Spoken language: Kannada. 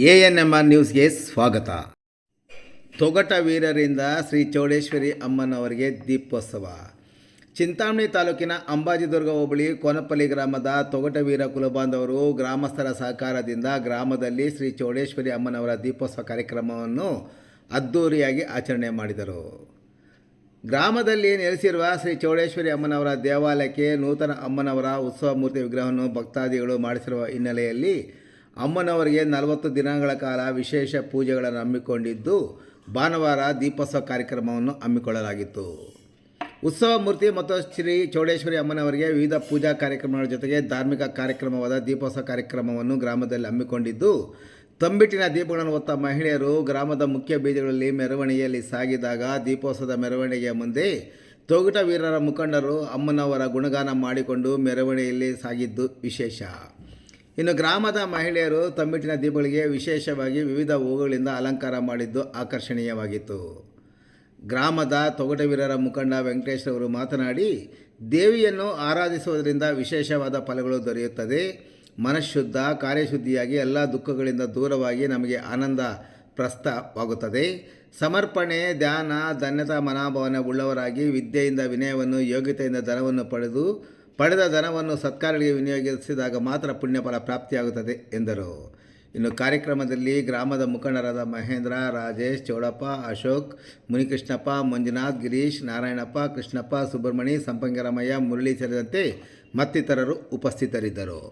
ಎ ಎನ್ ಎಂ ಆರ್ ನ್ಯೂಸ್ಗೆ ಸ್ವಾಗತ. ತೊಗಟ ವೀರರಿಂದ ಶ್ರೀ ಚೌಡೇಶ್ವರಿ ಅಮ್ಮನವರಿಗೆ ದೀಪೋತ್ಸವ. ಚಿಂತಾಮಣಿ ತಾಲೂಕಿನ ಅಂಬಾಜಿದುರ್ಗ ಹೋಬಳಿ ಕೋನಪಲ್ಲಿ ಗ್ರಾಮದ ತೊಗಟವೀರ ಕುಲಬಾಂಧವರು ಗ್ರಾಮಸ್ಥರ ಸಹಕಾರದಿಂದ ಗ್ರಾಮದಲ್ಲಿ ಶ್ರೀ ಚೌಡೇಶ್ವರಿ ಅಮ್ಮನವರ ದೀಪೋತ್ಸವ ಕಾರ್ಯಕ್ರಮವನ್ನು ಅದ್ಧೂರಿಯಾಗಿ ಆಚರಣೆ ಮಾಡಿದರು. ಗ್ರಾಮದಲ್ಲಿ ನೆಲೆಸಿರುವ ಶ್ರೀ ಚೌಡೇಶ್ವರಿ ಅಮ್ಮನವರ ದೇವಾಲಯಕ್ಕೆ ನೂತನ ಅಮ್ಮನವರ ಉತ್ಸವ ಮೂರ್ತಿ ವಿಗ್ರಹವನ್ನು ಭಕ್ತಾದಿಗಳು ಮಾಡಿಸಿರುವ ಹಿನ್ನೆಲೆಯಲ್ಲಿ ಅಮ್ಮನವರಿಗೆ ನಲವತ್ತು ದಿನಗಳ ಕಾಲ ವಿಶೇಷ ಪೂಜೆಗಳನ್ನು ಹಮ್ಮಿಕೊಂಡಿದ್ದು ಭಾನುವಾರ ದೀಪೋತ್ಸವ ಕಾರ್ಯಕ್ರಮವನ್ನು ಹಮ್ಮಿಕೊಳ್ಳಲಾಗಿತ್ತು. ಉತ್ಸವ ಮೂರ್ತಿ ಮತ್ತು ಶ್ರೀ ಚೌಡೇಶ್ವರಿ ಅಮ್ಮನವರಿಗೆ ವಿವಿಧ ಪೂಜಾ ಕಾರ್ಯಕ್ರಮಗಳ ಜೊತೆಗೆ ಧಾರ್ಮಿಕ ಕಾರ್ಯಕ್ರಮವಾದ ದೀಪೋತ್ಸವ ಕಾರ್ಯಕ್ರಮವನ್ನು ಗ್ರಾಮದಲ್ಲಿ ಹಮ್ಮಿಕೊಂಡಿದ್ದು, ತಂಬಿಟ್ಟಿನ ದೀಪಗಳನ್ನು ಹೊತ್ತ ಮಹಿಳೆಯರು ಗ್ರಾಮದ ಮುಖ್ಯ ಬೀದಿಗಳಲ್ಲಿ ಮೆರವಣಿಗೆಯಲ್ಲಿ ಸಾಗಿದಾಗ ದೀಪೋತ್ಸವದ ಮೆರವಣಿಗೆಯ ಮುಂದೆ ತೊಗಟ ವೀರರ ಮುಖಂಡರು ಅಮ್ಮನವರ ಗುಣಗಾನ ಮಾಡಿಕೊಂಡು ಮೆರವಣಿಗೆಯಲ್ಲಿ ಸಾಗಿದ್ದು ವಿಶೇಷ. ಇನ್ನು ಗ್ರಾಮದ ಮಹಿಳೆಯರು ತಂಬಿಟ್ಟಿನ ದೀಪಗಳಿಗೆ ವಿಶೇಷವಾಗಿ ವಿವಿಧ ಹೂವುಗಳಿಂದ ಅಲಂಕಾರ ಮಾಡಿದ್ದು ಆಕರ್ಷಣೀಯವಾಗಿತ್ತು. ಗ್ರಾಮದ ತೊಗಟವೀರರ ಮುಖಂಡ ವೆಂಕಟೇಶ್ ಅವರು ಮಾತನಾಡಿ, ದೇವಿಯನ್ನು ಆರಾಧಿಸುವುದರಿಂದ ವಿಶೇಷವಾದ ಫಲಗಳು ದೊರೆಯುತ್ತದೆ. ಮನಃಶುದ್ಧ, ಕಾರ್ಯಶುದ್ಧಿಯಾಗಿ ಎಲ್ಲ ದುಃಖಗಳಿಂದ ದೂರವಾಗಿ ನಮಗೆ ಆನಂದ ಪ್ರಸ್ತವಾಗುತ್ತದೆ ಸಮರ್ಪಣೆ, ಧ್ಯಾನ, ಧನ್ಯತಾ ಮನೋಭಾವನೆ ಉಳ್ಳವರಾಗಿ ವಿದ್ಯೆಯಿಂದ ವಿನಯವನ್ನು, ಯೋಗ್ಯತೆಯಿಂದ ಧನವನ್ನು ಪಡೆದು ಪಡೆದ ಧನವನ್ನು ಸತ್ಕಾರಗಳಿಗೆ ವಿನಿಯೋಗಿಸಿದಾಗ ಮಾತ್ರ ಪುಣ್ಯಫಲ ಪ್ರಾಪ್ತಿಯಾಗುತ್ತದೆ, ಎಂದರು. ಇನ್ನು ಕಾರ್ಯಕ್ರಮದಲ್ಲಿ ಗ್ರಾಮದ ಮುಖಂಡರಾದ ಮಹೇಂದ್ರ, ರಾಜೇಶ್ ಚೌಡಪ್ಪ, ಅಶೋಕ್, ಮುನಿಕೃಷ್ಣಪ್ಪ, ಮಂಜುನಾಥ್, ಗಿರೀಶ್, ನಾರಾಯಣಪ್ಪ, ಕೃಷ್ಣಪ್ಪ, ಸುಬ್ರಹ್ಮಣಿ, ಸಂಪಂಗರಾಮಯ್ಯ, ಮುರಳಿ ಸೇರಿದಂತೆ ಮತ್ತಿತರರು ಉಪಸ್ಥಿತರಿದ್ದರು.